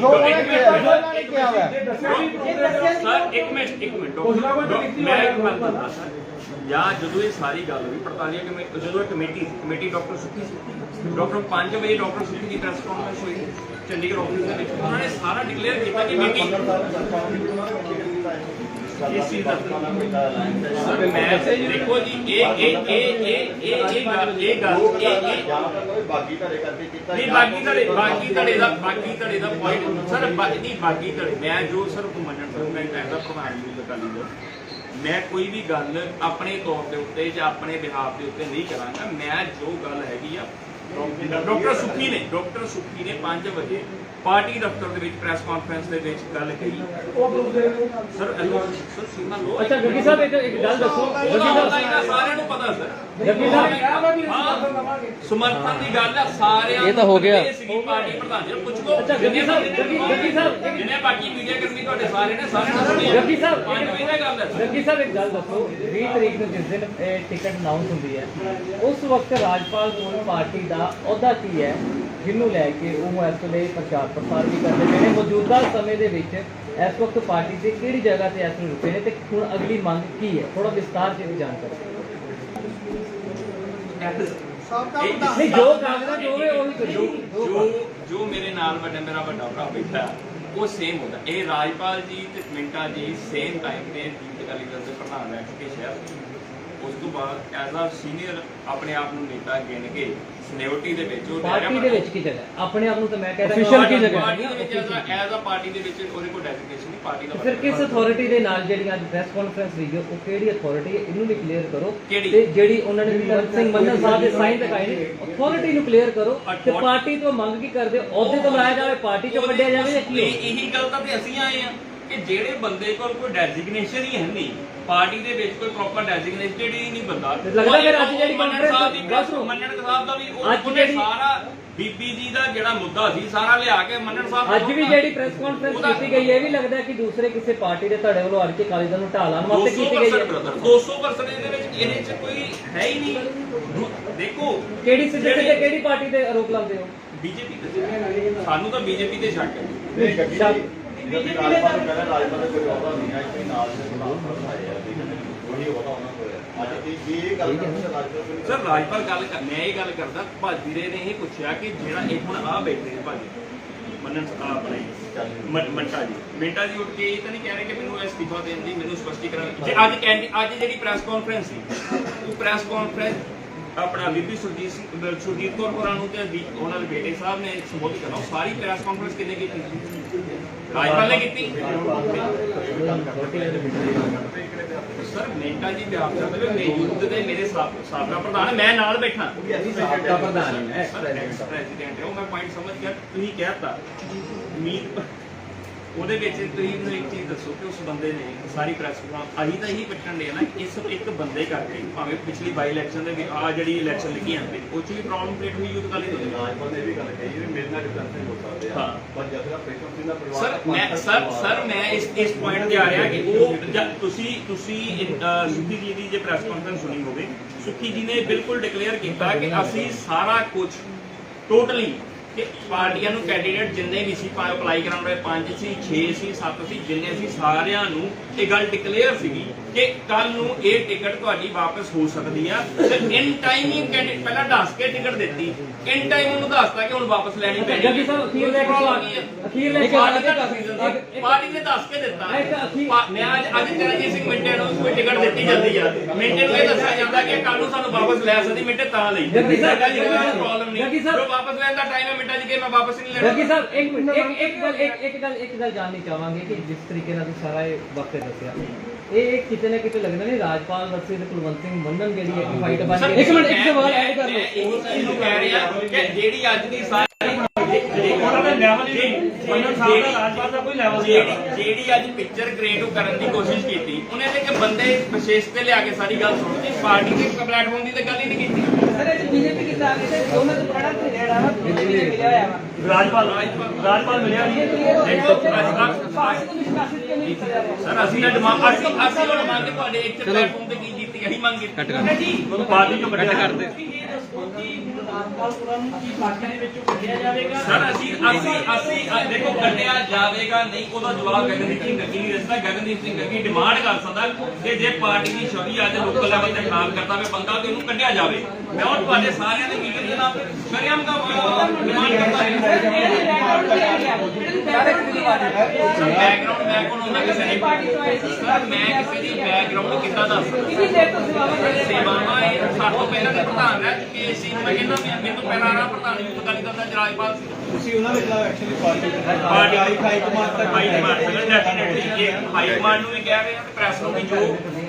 ਜੋ ਉਹਨੇ ਕਿਹਾ ਜੋ ਉਹਨਾਂ ਨੇ ਕਿਹਾ ਵਾ ਸਰ ਇੱਕ ਮਿੰਟ ਇੱਕ ਮਿੰਟ। ਮੈਂ ਇੱਕ ਗੱਲ ਦੱਸਦਾ ਸਰ। ਜਾਂ ਜਦੋਂ ਇਹ ਸਾਰੀ ਗੱਲ ਹੋਈ ਪੜਤਾਲੀਆ ਕਮੇਟੀ ਜਦੋਂ ਇਹ ਕਮੇਟੀ ਸੀ ਕਮੇਟੀ ਡਾਕਟਰ ਸੁੱਖੀ ਸੀ। ਡਾਕਟਰ 5 ਵਜੇ ਡਾਕਟਰ ਸੁੱਖੀ ਦੀ ਪ੍ਰੈਸ ਕਾਨਫਰੰਸ ਹੋਈ ਚੰਡੀਗੜ੍ਹ ਆਫਿਸ ਦੇ ਵਿੱਚ। ਉਹਨਾਂ ਨੇ ਸਾਰਾ ਡਿਕਲੇਅਰ ਕੀਤਾ ਕਿ ਮੀਟਿੰਗ ਇਸ ਚੀਜ਼ ਦਾ ਸਰ ਦੇਖੋ ਜੀ ਇਹ ਇਹ ਇਹ ਇਹ ਇਹ ਇਹ ਗੱਲ ਇਹ ਗੱਲ ਇਹ ਇਹ ਬਾਕੀ ਧੜੇ ਕਰਕੇ ਕੀਤਾ ਨਹੀਂ ਬਾਕੀ ਧੜੇ ਬਾਕੀ ਧੜੇ ਦਾ ਬਾਕੀ ਧੜੇ ਦਾ ਪੁਆਇੰਟ ਸਰ ਬਾ- ਨਹੀਂ ਧੜੇ ਮੈਂ ਜੋ ਸਰ ਮੰਨਣ ਸਰ ਮੈਂ ਕਹਿੰਦਾ ਪ੍ਰਧਾਨ ਜੀ ਨੂੰ ਗੱਲ ਦਾ ਮੈਂ ਕੋਈ ਵੀ ਗੱਲ ਆਪਣੇ ਤੌਰ ਦੇ ਉੱਤੇ ਜਾਂ ਆਪਣੇ ਬਿਹਾਫ ਦੇ ਉੱਤੇ ਨਹੀਂ ਕਰਾਂਗਾ ਮੈਂ ਜੋ ਗੱਲ ਹੈਗੀ ਆ ਡਾਕਟਰ ਸੁਖੀ ਨੇ ਡਾਕਟਰ ਸੁਖੀ ਨੇ 5 ਵਜੇ ਪਾਰਟੀ ਦਫ਼ਤਰ ਦੇ ਵਿੱਚ ਪ੍ਰੈਸ ਕਾਨਫਰੰਸ ਦੇ ਵਿੱਚ ਗੱਲ ਕਹੀ। ਸਰ ਅਲੋ ਸਰ ਸੀਮਾ ਲੋ ਅੱਛਾ ਗੱਗੀ ਸਾਹਿਬ ਇੱਕ ਇੱਕ ਗੱਲ ਦੱਸੋ। ਗੱਗੀ ਸਾਹਿਬ ਸਾਰਿਆਂ ਨੂੰ ਪਤਾ ਸਰ ਗੱਗੀ ਸਾਹਿਬ ਸਮਰਥਨ ਦੀ ਗੱਲ ਆ ਸਾਰਿਆਂ ਇਹ ਤਾਂ ਹੋ ਗਿਆ। ਸੀਗੀ ਪਾਰਟੀ ਪ੍ਰਧਾਨ ਜੀ। ਨੂੰ ਪੁੱਛ ਲਓ। ਅੱਛਾ, ਗੱਗੀ ਸਾਹਿਬ, ਗੱਗੀ- ਸਾਹਿਬ, ਜਿਹਨੇ ਬਾਕੀ ਮੀਡੀਆ ਕਰਮੀ ਤੁਹਾਡੇ ਸਾਰੇ ਨੇ ਸਾਰੇ ਆ। ਗੱਗੀ ਸਾਹਿਬ ਪੰਜ ਵਜੇ ਦੀ ਗੱਲ ਹੈ ਸਰ। ਗੱਗੀ ਸਾਹਿਬ ਇੱਕ ਗੱਲ ਦੱਸੋ। 20 ਤਰੀਕ ਨੂੰ ਜਿਸ ਦਿਨ ਇਹ ਟਿਕਟ ਅਨਾਉਂਸ ਹੁੰਦੀ ਹੈ ਉਸ ਵਕਤ ਰਾਜਪਾਲ ਕੋਲ ਪਾਰਟੀ ਦਾ ਅਹੁਦਾ ਕੀ ਹੈ? ਜਿਹਨੂੰ ਲੈ ਕੇ ਉਹ ਇਸ ਵੇਲੇ ਪ੍ਰਚਾਰ ਪ੍ਰਸਾਰ ਵੀ ਕਰਦੇ ਪਏ ਨੇ। ਮੌਜੂਦਾ ਸਮੇਂ ਦੇ ਵਿੱਚ ਇਸ ਵਕਤ ਪਾਰਟੀ ਦੇ ਕਿਹੜੀ ਜਗ੍ਹਾ ਤੇ ਇਸ ਨੂੰ ਰੁਕੇ ਨੇ ਤੇ ਹੁਣ ਅਗਲੀ ਮੰਗ ਕੀ ਹੈ? ਥੋੜਾ ਵਿਸਤਾਰ ਚ ਜਾਣਕਾਰੀ ਨਹੀਂ ਜੋ ਕਾਗਜ਼ਾਤ ਹੋਵੇ ਉਹੀ ਜੋ ਕਰੀਏ ਜੋ ਜੋ ਮੇਰੇ ਨਾਲ ਵੱਡਾ ਮੇਰਾ ਵੱਡਾ ਭਰਾ ਬੈਠਾ ਹੈ, ਉਹ ਸੇਮ ਹੁੰਦਾ। ਇਹ ਰਾਜਪਾਲ ਜੀ ਤੇ ਮਿੰਟਾ ਜੀ ਸੇਮ ਟਾਈਮ ਤੇ ਜੀਤ ਅਕਾਲੀ ਦਲ ਦੇ ਪ੍ਰਧਾਨ ਰਹਿ ਚੁੱਕੇ ਸ਼ਹਿਰ ਉਸ ਤੋਂ ਬਾਅਦ ਐਜ਼ ਆ ਸੀਨੀਅਰ ਆਪਣੇ ਆਪ ਨੂੰ ਨੇਤਾ ਗਿਣ ਕੇ ਸਿਨਿਓਰਿਟੀ ਦੇ ਵਿੱਚ ਉਹ ਪਾਰਟੀ ਦੇ ਵਿੱਚ ਕੀ ਜਗ੍ਹਾ? ਹੈ? ਆਪਣੇ ਆਪ ਨੂੰ ਤਾਂ ਮੈਂ ਕਹਿੰਦਾ Official ਕੀ ਜਗ੍ਹਾ ਪਾਰਟੀ ਦੇ ਵਿੱਚ ਐਜ਼ ਆ ਪਾਰਟੀ ਦੇ ਵਿੱਚ ਉਹਦੇ ਕੋਲ ਡੈਜ਼ਿਗਨੇਸ਼ਨ ਨਹੀਂ ਪਾਰਟੀ ਦਾ ਫਿਰ ਕਿਸ ਅਥਾਰਟੀ ਦੇ ਨਾਲ ਜਿਹੜੀ ਅੱਜ ਪ੍ਰੈਸ ਕਾਨਫਰੰਸ ਹੋਈ ਹੈ ਉਹ ਕਿਹੜੀ ਅਥਾਰਟੀ ਹੈ? ਇਹਨੂੰ ਵੀ ਕਲੀਅਰ ਕਰੋ। ਕਿਹੜੀ? ਤੇ ਜਿਹੜੀ ਉਹਨਾਂ ਨੇ ਭਗਵੰਤ ਸਿੰਘ ਮੰਨਨ ਸਾਹਿਬ ਦੇ ਸਾਈਨ ਦਿਖਾਏ ਨੇ ਅਥਾਰਟੀ ਨੂੰ ਕਲੀਅਰ ਕਰੋ ਤੇ Authority- ਪਾਰਟੀ ਤੋਂ ਮੰਗ ਕੀ ਕਰਦੇ ਹੋ? ਅਹੁਦੇ ਤੋਂ ਲਾਇਆ ਜਾਵੇ ਪਾਰਟੀ ਚੋਂ ਕੱਢਿਆ ਜਾਵੇ ਜਾਂ ਕੀ ਇਹ- ਇਹੀ ਗੱਲ ਤਾਂ ਤੇ ਅਸੀਂ ਆਏ ਆ ਕਿ ਜਿਹੜੇ ਬੰਦੇ ਕੋਲ ਕੋਈ ਡੈਜ਼ਿਗਨੇਸ਼ਨ ਹੀ ਹੈ ਨਹੀਂ ਪਾਰਟੀ ਦੇ ਵਿੱਚ ਕੋਈ ਪ੍ਰੋਪਰ ਡੈਜ਼ਿਗਨੇਟਡ ਹੀ ਨਹੀਂ ਬੰਦਾ। ਤੇ ਲੱਗਦਾ ਫਿਰ ਅੱਜ ਜਿਹੜੀ ਮੰਨਣ conference- ਸਾਹਿਬ ਦੀ ਬਸ ਨੂੰ- ਮੰਨਣ ਸਾਹਿਬ ਦਾ ਵੀ ਉਹਨੇ ਸਾਰਾ ਬੀਬੀ ਜੀ ਦਾ ਜਿਹੜਾ ਮੁੱਦਾ ਸੀ ਸਾਰਾ ਲਿਆ ਕੇ ਮੰਨਣ ਸਾਹਿਬ ਅੱਜ ਵੀ ਜਿਹੜੀ ਪ੍ਰੈਸ ਕਾਨਫਰੰਸ ਕੀਤੀ ਗਈ ਹੈ ਇਹ ਵੀ ਲੱਗਦਾ ਕਿ ਦੂਸਰੇ ਕਿਸੇ ਪਾਰਟੀ ਦੇ ਧੜੇ ਵੱਲੋਂ ਅੜ ਕੇ ਕਾਲੀ ਦਲ ਨੂੰ ਢਾਲਣ ਵਾਸਤੇ ਕੀਤੀ ਗਈ 200% ਹੈ brother, 200% ਇਹਦੇ ਵਿੱਚ ਇਹਦੇ ਚ ਕੋਈ ਹੈ ਹੀ ਨਹੀਂ। ਦੂ- ਦੇਖੋ ਕਿਹੜੀ ਸਿੱਧੇ ਸਿੱਧੇ ਕਿਹੜੀ ਪਾਰਟੀ ਤੇ ਆਰੋਪ ਲਾਉਂਦੇ ਹੋ? ਬੀਜੇਪੀ ਤੇ ਸਾਨੂੰ ਤਾਂ ਬੀਜੇਪੀ ਤੇ ਸ਼ੱਕ ਹੈ। ਬੀਜੇਪੀ ਨੂੰ ਕਹਿੰਦਾ ਰਾਜਪਾਲ ਦਾ ਕੋਈ ਅਹੁਦਾ ਨਹੀਂ ਹੈ ਇੱਥੇ ਨਾਲ ਦੇ ਪ੍ਰਧਾਨ ਆਏ ਆ ਉਹੀ ਅਹੁਦਾ ਉਹਨਾਂ ਕੋਲ ਹੈ ਅੱਜ ਇਹ ਇਹ ਗੱਲ ਕਰਦੇ ਰਾਜਪਾਲ ਕੋਲ ਨਹੀਂ ਸਰ ਰਾਜਪਾਲ ਗੱਲ ਕਰ ਮੈਂ ਇਹ ਗੱਲ ਕਰਦਾ ਭਾਜੀ ਰੇ ਨੇ ਇਹ ਪੁੱਛਿਆ ਕਿ ਜਿਹੜਾ ਇਹ ਹੁਣ ਆ ਬੈਠੇ ਨੇ ਭਾਜੀ ਮੰਨਣ ਆ ਆਪਣੇ ਮੰ- ਮੰਟਾ ਜੀ। ਮਿੰਟਾ ਜੀ ਉੱਠ ਕੇ ਇਹ ਤਾਂ ਨਹੀਂ ਕਹਿ ਰਹੇ ਕਿ ਮੈਨੂੰ ਅਸਤੀਫਾ ਦੇਣ ਦੀ ਮੈਨੂੰ ਸਪਸ਼ਟੀਕਰਨ ਜੇ ਅੱਜ ਕੈਂਡੀ ਅੱਜ ਜਿਹੜੀ ਪ੍ਰੈਸ ਕਾਨਫਰੰਸ ਸੀ ਉਹ ਪ੍ਰੈਸ ਕਾਨਫਰੰਸ ਆਪਣਾ ਬੀਬੀ ਸੁਰਜੀਤ ਸਿੰਘ ਅਹ ਸੁਰਜੀਤ ਕੌਰ ਹੋਰਾਂ ਨੂੰ ਤੇ ਦੀ- ਉਹਨਾਂ ਦੇ ਬੇਟੇ ਸਾਹਿਬ ਨੇ ਸੰਬੋਧਿਤ ਕਰਨਾ ਉਹ ਸਾਰੀ ਪ੍ਰੈਸ ਕਾਨਫਰੰਸ ਕਿੰਨੇ ਕੀਤੀ? ਰਾਜਪਾਲ ਨੇ ਕੀਤੀ? ਸਰ ਮਿੰਟਾ ਜੀ ਕਰਦੇ ਹੋ ਮੇਰੇ ਯੁੱਧ ਦੇ ਮੇਰੇ ਸਾਬ- ਸਾਬਕਾ ਪ੍ਰਧਾਨ ਮੈਂ ਨਾਲ ਬੈਠਾ। ਸਾਬਕਾ ਪ੍ਰਧਾਨ ਹੈ, ਪ੍ਰੈਜ਼ੀਡੈਂਟ ਹੈ ਉਹ ਮੈਂ ਪੁਆਇੰਟ ਸਮਝ ਗਿਆ। ਤੁਸੀਂ ਕਹਿਤਾ ਮੀਤ ਉਹਦੇ ਵਿੱਚ ਤੁਸੀਂ ਮੈਨੂੰ ਇੱਕ ਚੀਜ਼ ਦੱਸੋ ਕਿ ਉਸ ਬੰਦੇ ਨੇ ਸਾਰੀ ਪ੍ਰੈਸ ਕਾਨਫਰੰਸ ਅਸੀਂ ਤਾਂ ਇਹੀ ਪੁੱਛਣ ਦੇ ਨਾ ਇਸ ਇੱਕ ਬੰਦੇ ਕਰਕੇ ਭਾਵੇਂ ਪਿਛਲੀ ਬਾਈ ਇਲੈਕਸ਼ਨ ਦੇ ਵੀ ਆ ਜਿਹੜੀ ਇਲੈਕਸ਼ਨ ਲੱਗੀ ਜਾਂਦੀ ਉਹ 'ਚ ਵੀ ਪ੍ਰੋਬਲਮ ਕ੍ਰੀਏਟ ਹੋਈ ਯੂਥ ਕਾਲੀ ਤੋਂ ਰਾਜਪਾਲ ਨੇ ਵੀ ਗੱਲ ਕਹੀ ਵੀ ਮੇਰੇ ਨਾਲ ਡਿਫਰੈਂਸ ਨਹੀਂ ਹੋ ਸਕਦੇ ਆ। ਹਾਂ। ਪਰ ਜਦ ਤੱਕ ਪ੍ਰੇਸ਼ਰ ਦਾ ਪਰਿਵਾਰ ਸਰ ਮੈਂ ਸਰ ਸਰ ਮੈਂ ਇਸ ਇਸ ਪੁਆਇੰਟ ਤੇ ਆ ਰਿਹਾ ਕਿ ਉਹ ਤੁਸੀਂ ਤੁਸੀਂ ਸੁਖੀ ਜੀ ਦੀ ਜੇ ਪ੍ਰੈਸ ਕਾਨਫਰੰਸ ਸੁਣੀ ਹੋਵੇ ਸੁਖੀ ਜੀ ਨੇ ਬਿਲਕੁਲ ਡਿਕਲੇਅਰ ਕੀਤਾ ਕਿ ਅਸੀਂ ਸਾਰਾ ਕੁਝ ਟੋਟਲੀ ਕਿ ਪਾਰਟੀਆਂ ਨੂੰ ਕੈਂਡੀਡੇਟ ਜਿੰਨੇ ਵੀ ਸੀ ਅਪਲਾਈ ਕਰਾਉਣ ਵਾਲੇ 5 ਸੀ 6 ਸੀ 7 ਸੀ, ਜਿੰਨੇ ਸੀ, ਸਾਰਿਆਂ ਨੂੰ ਇਹ ਗੱਲ ਡਿਕਲੇਅਰ ਸੀਗੀ। ਕਿ ਕੱਲ ਨੂੰ ਇਹ ਟਿਕਟ ਤੁਹਾਡੀ ਵਾਪਸ ਹੋ ਸਕਦੀ ਆ। ਤੇ ਇਨ ਟਾਈਮ ਹੀ ਕੈਂਡੀਡੇਟ ਪਹਿਲਾਂ ਦੱਸ ਕੇ ਟਿਕਟ ਦਿੱਤੀ। ਇਨ ਟਾਈਮ ਉਹਨੂੰ ਦੱਸਤਾ ਕਿ ਹੁਣ ਵਾਪਸ ਲੈਣੀ ਪੈਣੀ ਜੱਗੀ ਸਾਹਿਬ ਅਖੀਰ ਲੈ। ਅਖੀਰ ਲੈ ਪਾਰਟੀ ਨੇ ਦੱਸ ਦਿੱਤਾ। ਪਾਰਟੀ ਨੇ ਦੱਸ ਕੇ ਦਿੱਤਾ। ਮੈਂ ਅੱਜ ਅੱਜ ਚਰਨਜੀਤ ਸਿੰਘ ਮਿੰਟੇ ਨੂੰ ਕੋਈ ਟਿਕਟ ਦਿੱਤੀ ਜਾਂਦੀ ਆ। ਮਿੰਟੇ ਨੂੰ ਇਹ ਦੱਸਿਆ ਜਾਂਦਾ ਕਿ ਕੱਲ ਨੂੰ ਸਾਨੂੰ ਵਾਪਸ ਲੈ ਸਕਦੀ ਮਿੰਟੇ ਤਾਂ ਲਈ। ਜੱਗੀ ਸਾਹਿਬ, ਸਾਡਾ ਜੀ ਕੋਈ ਜੱਗੀ ਸਾਹਿਬ, ਪ੍ਰੋਬਲਮ ਨਹੀਂ। ਜੱਗੀ ਸਾਹਿਬ। ਜੋ ਵਾਪਸ ਲੈਣ ਦਾ ਟਾਈਮ ਹੈ ਮਿੰਟਾ ਜੀ ਕਿ ਮੈਂ ਵਾਪਸ ਨਹੀਂ ਲੈਣਾ। ਰਗੀ ਸਾਹਿਬ ਇੱਕ ਮਿੰਟ ਇੱਕ ਇੱਕ ਗੱਲ ਇੱਕ ਇੱਕ ਗੱਲ ਇੱਕ ਗੱਲ ਜਾਣਨੀ ਚਾਹਾਂਗੇ ਕਿ ਜਿਸ ਤਰੀਕੇ ਨਾਲ ਤੁਸੀਂ ਸਾਰਾ ਇਹ ਵਕਤ ਦੱਸਿਆ। ਇਹ ਇਹ ਕਿਤੇ ਨਾ ਕਿਤੇ ਲੱਗਦਾ ਨਹੀਂ ਰਾਜਪਾਲ ਵਰਸਸ ਕੁਲਵੰਤ ਸਿੰਘ ਮੰਨਨ ਜਿਹੜੀ ਹੈ। ਕਿ ਫਾਈਟ ਬਣ ਗਈ। ਇੱਕ ਮਿੰਟ ਇੱਕ ਸਵਾਲ ਐਡ ਕਰ ਲਓ। ਇਹੀ ਚੀਜ਼ ਨੂੰ ਕਹਿ ਰਿਹਾ ਕਿ ਜਿਹੜੀ ਅੱਜ ਦੀ ਸਾਰੀ ਉਹਨਾਂ ਦਾ ਲੈਵਲ ਹੀ ਨਹੀਂ ਮੰਨਣ ਸਾਹਿਬ ਦਾ ਰਾਜਪਾਲ ਦਾ ਕੋਈ ਲੈਵਲ ਨਹੀਂ ਜਿਹੜੀ ਅੱਜ ਪਿਕਚਰ ਕ੍ਰੀਏਟ ਕਰਨ ਦੀ ਕੋਸ਼ਿਸ਼ ਕੀਤੀ ਉਹਨੇ ਤੇ ਕਿ ਬੰਦੇ ਵਿਸ਼ੇਸ਼ ਤੇ ਲਿਆ ਕੇ ਸਾਰੀ ਗੱਲ ਸੁਣਦੀ ਪਾਰਟੀ ਦੇ ਪਲੇਟਫਾਰਮ ਦੀ ਤਾਂ ਗੱਲ ਹੀ ਨਹੀਂ ਕੀਤੀ। ਰਾਜਪਾਲ ਰਾਜਪਾਲ। ਮਿਲਿਆ ਨਹੀਂ ਸਰ ਅਸੀਂ ਤਾਂ ਡਿਮਾਂਡ ਅਸੀਂ ਅਸੀਂ ਹੁਣ ਮੰਗ ਤੁਹਾਡੇ ਇੱਕ ਪਲੇਟਫਾਰਮ ਤੇ ਕੀ ਕੀਤੀ ਅਸੀਂ ਮੰਗ ਕੀਤੀ। ਕੱਟ ਕਰ। ਪਾਰਟੀ ਚੋਂ ਕੱਟ ਕਰ ਦੇ ਸਰ ਅਸੀਂ ਅਸੀਂ ਅਸੀਂ ਅ, ਦੇਖੋ ਕੱਢਿਆ ਜਾਵੇਗਾ ਨਹੀਂ ਉਹਦਾ ਜਵਾਬ ਗਗਨਦੀਪ ਸਿੰਘ ਗੱਗੀ ਨਹੀਂ ਦੱਸਦਾ ਗਗਨਦੀਪ ਸਿੰਘ ਗੱਗੀ ਡਿਮਾਂਡ ਕਰ ਸਕਦਾ ਕਿ ਜੇ ਪਾਰਟੀ ਦੀ ਛਵੀ ਅੱਜ ਲੋਕਲ ਲੈਵਲ ਤੇ ਖਰਾਬ ਕਰਦਾ ਵੇ ਬੰਦਾ ਤੇ ਉਹਨੂੰ ਕੱਢਿਆ ਜਾਵੇ। ਮੈਂ ਹੁਣ ਤੁਹਾਡੇ ਸਾਰਿਆਂ ਦੇ ਮੀਟਿੰਗ ਦੇ ਨਾਲ ਸ਼ਰਿਆਮ ਦਾ ਡਿਮਾਂਡ ਕਰਦਾ ਹਾਂ। ਬੈਕਗ੍ਰਾਉਂਡ ਮੈਂ ਕੋਲ ਹੁੰਦਾ ਕਿਸੇ ਦੀ ਸਰ ਮੈਂ ਕਿਸੇ ਦੀ ਬੈਕਗ੍ਰਾਉਂਡ ਕਿੱਦਾਂ ਦੱਸ ਸੇਵਾਵਾਂ ਦੇ ਇਹ ਸਾਤੋਂ ਪਹਿਲਾਂ ਦੇ ਪ੍ਰਧਾਨ ਰਹਿ ਚੁੱਕੇ ਸੀ ਮੈਂ ਕਹਿੰਦਾ ਮੈਂ ਮੈਨੂੰ ਪਹਿਲਾਂ ਰਾ ਪ੍ਰਧਾਨ ਯੂਥ ਅਕਾਲੀ ਦਲ ਦਾ ਜਰਾਜਪਾਲ ਸੀ। ਤੁਸੀਂ ਉਹਨਾਂ ਵਿੱਚ actually party party high high command ਤੱਕ ਹਾਈ ਕਮਾਂਡ ਤੱਕ ਡੈਫੀਨਿਟਲੀ ਇਹ ਹਾਈ ਕਮਾਂਡ ਨੂੰ ਵੀ ਕਹਿ ਰਹੇ ਆ ਤੇ ਪ੍ਰੈਸ ਨੂੰ ਵੀ ਜੋ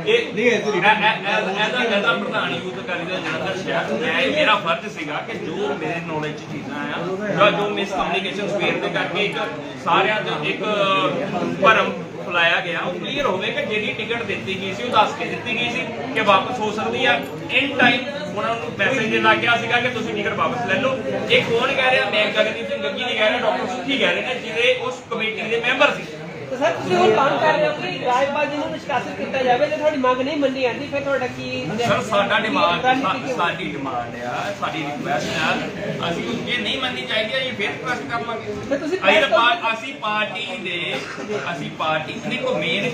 ਇਹ ਨਹੀਂ, ਇਹ ਤਾਂ ਐਦਾ ਐਦਾ ਪ੍ਰਧਾਨ ਯੂਥ ਅਕਾਲੀ ਦਲ ਜਲੰਧਰ ਸ਼ਹਿਰ ਮੈਂ ਇਹ ਮੇਰਾ ਫਰਜ਼ ਸੀਗਾ ਕਿ ਜੋ ਮੇਰੇ ਨੌਲੇਜ ਚ ਚੀਜ਼ਾਂ ਆ ਜਾਂ ਜੋ ਮਿਸ ਕਮਿਊਨੀਕੇਸ਼ਨ ਸਵੇਰ ਦੇ ਕਰਕੇ ਇੱਕ ਸਾਰਿਆਂ ਦੇ ਇੱਕ ਭਰਮ ਫਲਾਇਆ ਗਿਆ, ਉਹ ਕਲੀਅਰ ਹੋਵੇ ਕਿ ਜਿਹੜੀ ਟਿਕਟ ਦਿੱਤੀ ਗਈ ਸੀ, ਉਹ ਦੱਸ ਕੇ ਦਿੱਤੀ ਗਈ ਸੀ ਕਿ ਵਾਪਸ ਹੋ ਸਕਦੀ ਆ। ਇਨ ਟਾਈਮ ਉਹਨਾਂ ਨੂੰ ਮੈਸੇਜ ਦੇ ਲੱਗ ਗਿਆ ਸੀਗਾ ਕਿ ਤੁਸੀਂ ਟਿਕਟ ਵਾਪਸ ਲੈ ਲਓ। ਇਹ ਕੌਣ ਕਹਿ ਰਿਹਾ? ਮੈਂ ਗਗਨਦੀਪ ਸਿੰਘ ਗੱਗੀ ਨਹੀਂ ਕਹਿ ਰਿਹਾ, ਡਾਕਟਰ ਸੁੱਖੀ ਕਹਿ ਰਹੇ ਨੇ ਜਿਹੜੇ ਉਸ ਕਮੇਟੀ ਦੇ ਮੈਂਬਰ ਸੀ। ਤੇ ਸਰ ਤੁਸੀਂ ਹੁਣ ਮੰਗ ਕਰ ਰਹੇ ਹੋ ਕਿ ਰਾਜਪਾਲ ਜੀ ਨੂੰ ਨਿਸ਼ਕਾਸਿਤ ਕੀਤਾ ਜਾਵੇ ਤੇ ਤੁਹਾਡੀ ਮੰਗ ਨਹੀਂ ਮੰਨੀ ਜਾਂਦੀ ਫਿਰ ਤੁਹਾਡਾ ਕੀ ਸਰ ਸਾਡਾ ਡਿਮਾਂਡ ਹੋਊਗੀ? ਸਾਡੀ ਡਿਮਾਂਡ ਆ ਸਾਡੀ ਰਿਕੁਐਸਟ ਆ। ਅਸੀਂ ਜੇ ਨਹੀਂ ਮੰਨੀ ਚਾਹੀਦੀ ਅਸੀਂ ਫਿਰ ਰਿਕੁਐਸਟ ਕਰਾਂਗੇ। ਫਿਰ ਤੁਸੀਂ ਅਸੀਂ ਤਾਂ press ਪਾ- ਅਸੀਂ ਪਾਰਟੀ ਦੇ ਅਸੀਂ ਪਾਰਟੀ ਦੇਖੋ main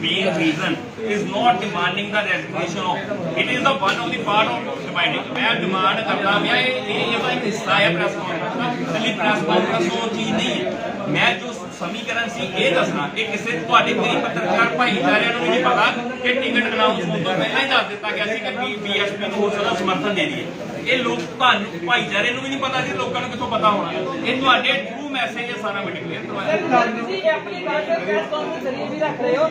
main reason is not demanding the resignation of it is the one of the part of demanding ਮੈਂ ਡਿਮਾਂਡ ਕਰਦਾ ਮੈਂ ਇਹ ਇਹ ਇਹਦਾ ਇੱਕ ਹਿੱਸਾ ਹੈ ਪ੍ਰੈਸ ਕਾਨਫਰੰਸ ਦਾ। ਦਿੱਲੀ ਪ੍ਰੈਸ ਕਾਨਫਰੰਸ ਉਹ ਚੀਜ਼ ਨਹੀਂ ਹੈ। ਮੈਂ ਜੋ ਸਮੀਕਰਨ ਸੀ, ਇਹ ਦੱਸਣਾ ਕਿ ਕਿਸੇ ਤੁਹਾਡੇ ਕੋਈ ਪੱਤਰਕਾਰ ਭਾਈਚਾਰਿਆਂ ਨੂੰ ਵੀ ਨਹੀਂ ਪਤਾ ਕਿ ਟਿਕਟ ਅਨਾਉਂਸ ਹੋਣ ਤੋਂ ਪਹਿਲਾਂ ਹੀ ਦੱਸ ਦਿੱਤਾ ਗਿਆ ਸੀ ਕਿ ਬੀਐਸਪੀ ਨੂੰ ਹੋ ਸਕਦਾ ਸਮਰਥਨ ਦੇ ਦਈਏ। ਇਹ ਲੋਕ ਤੁਹਾਨੂੰ ਭਾਈਚਾਰੇ ਨੂੰ ਵੀ ਨਹੀਂ ਪਤਾ ਸੀ ਲੋਕਾਂ ਨੂੰ ਕਿੱਥੋਂ ਪਤਾ ਹੋਣਾ। ਇਹ ਤੁਹਾਡੇ ਥਰੂ ਮੈਸੇਜ ਹੈ ਸਾਰਾ ਮੈਂ ਡਿਕਲੇਅਰ ਕਰਵਾਇਆ ਸਰ ਤੁਸੀਂ ਆਪਣੀ ਗੱਲ ਤੇ ਪ੍ਰੈਸ ਕਾਨਫਰੰਸ ਜ਼ਰੀਏ ਵੀ ਰੱਖ ਰਹੇ ਹੋ।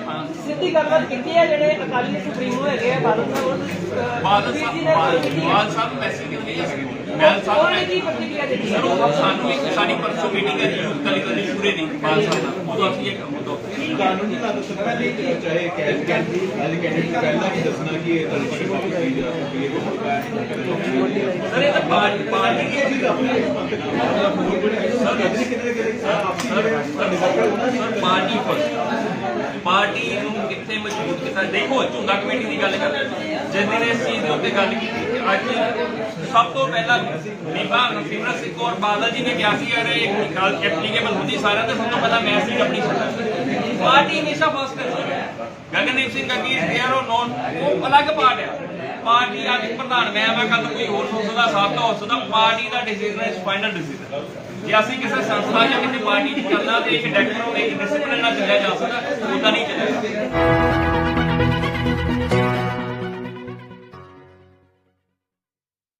ਸਿੱਧੀ ਗੱਲਬਾਤ ਕੀਤੀ ਹੈ ਜਿਹੜੇ ਅਕਾਲੀ ਸੁਪਰੀਮੋ ਹੈਗੇ ਆ ਬਾਦਲ ਸਾਹਿਬ ਉਹਨਾਂ ਬਾਦਲ ਜੀ ਸਾਹਿਬ ਬਾਦਲ ਕੀਤੀ ਸਾਹਿਬ ਮੈਸੇਜ ਕਿਉਂ ਨਹੀਂ ਹੈ ਮੈਂ ਸਾਹਿਬ ਕੀ ਪ੍ਰਤੀਕਿਰਿਆ ਦਿੱਤੀ? ਸਰ ਉਹ ਸਾਨੂੰ ਇੱਕ ਸਾਡੀ ਪਰਸੋਂ ਮੀਟਿੰਗ ਹੈ ਯੂਥ ਕਲੀ ਕਲੀ ਪੂਰੇ ਦੀ ਬਾਦਲ ਸਾਹਿਬ ਨਾਲ ਉਦੋਂ ਅਸੀਂ ਇਹ ਕੰਮ ਉਦੋਂ ਕਾਨੂੰਨੀ ਨਾ ਦੱਸੋ ਪਹਿਲੇ ਕਿ ਚਾਹੇ ਕੈਂਡੀਡੇਟ ਪਹਿਲਾਂ ਹੀ ਦੱਸਣਾ ਕਿ ਇਹ ਦਲਪਤੀ ਵਾਪਸ ਕੀ ਜਾ ਸਕਦੀ ਹੈ। ਕਿ ਸਰ ਇਹ ਤਾਂ ਪਾਰਟੀ ਪਾਰਟੀ ਦੀ ਚੀਜ਼ ਆਪਣੀ ਸਰ ਕਿਤੇ ਕਿਤੇ ਕਿਤੇ ਆਪਸੀ ਜਿਹੜੇ ਸਰ ਪਾਰਟੀ ਫਸਟ ਪਾਰਟੀ ਨੂੰ ਕਿੱਥੇ ਮਜ਼ਬੂਤ ਕੀਤਾ? ਦੇਖੋ ਝੁੰਦਾ ਕਮੇਟੀ ਦੀ ਗੱਲ ਕਰਦੇ ਜਿਸ ਦਿਨ ਇਸ ਚੀਜ਼ ਦੇ ਉੱਤੇ ਗੱਲ ਕੀਤੀ। ਅੱਜ ਸਭ ਤੋਂ ਪਹਿਲਾਂ ਬੀਬਾ ਨਸੀਮਰਤ ਸਿੰਘ ਕੌਰ ਬਾਦਲ ਜੀ ਨੇ ਕਿਹਾ ਸੀ ਯਾਰ ਇਹ ਗੱਲ ਐਪਲੀਕੇਬਲ ਹੁੰਦੀ ਸਾਰਿਆਂ ਤੇ ਸਭ ਤੋਂ ਪਹਿਲਾਂ ਮੈਂ ਸੀ ਆਪਣੀ ਪਾਰਟੀ ਹਮੇਸ਼ਾ ਫਸਟ ਹੈ। ਗਗਨਦੀਪ ਸਿੰਘ ਅੱਗੀ ਦੇਅਰ ਔਰ ਨੋਨ ਉਹ ਅਲੱਗ ਪਾਰਟ ਹੈ। ਪਾਰਟੀ ਅੱਜ ਪ੍ਰਧਾਨ ਮੈਂ ਮੈਂ ਕੱਲ ਕੋਈ ਹੋਰ ਹੋ ਸਕਦਾ, ਸਾਬਕਾ ਹੋ ਸਕਦਾ, ਪਾਰਟੀ ਦਾ ਡਿਸੀਜਨ ਹੈ ਫਾਈਨਲ ਡਿਸੀਜਨ ਜੇ ਅਸੀਂ ਕਿਸੇ ਸੰਸਥਾ ਜਾਂ ਕਿਸੇ ਪਾਰਟੀ 'ਚ ਚੱਲਣਾ ਤੇ ਇੱਕ ਡਾਇਰੈਕਟਰ ਇੱਕ ਡਿਸਪਲਿਨ ਨਾਲ ਚੱਲਿਆ ਜਾ ਸਕਦਾ ਉਹਦਾ ਨਹੀਂ ਚੱਲਿਆ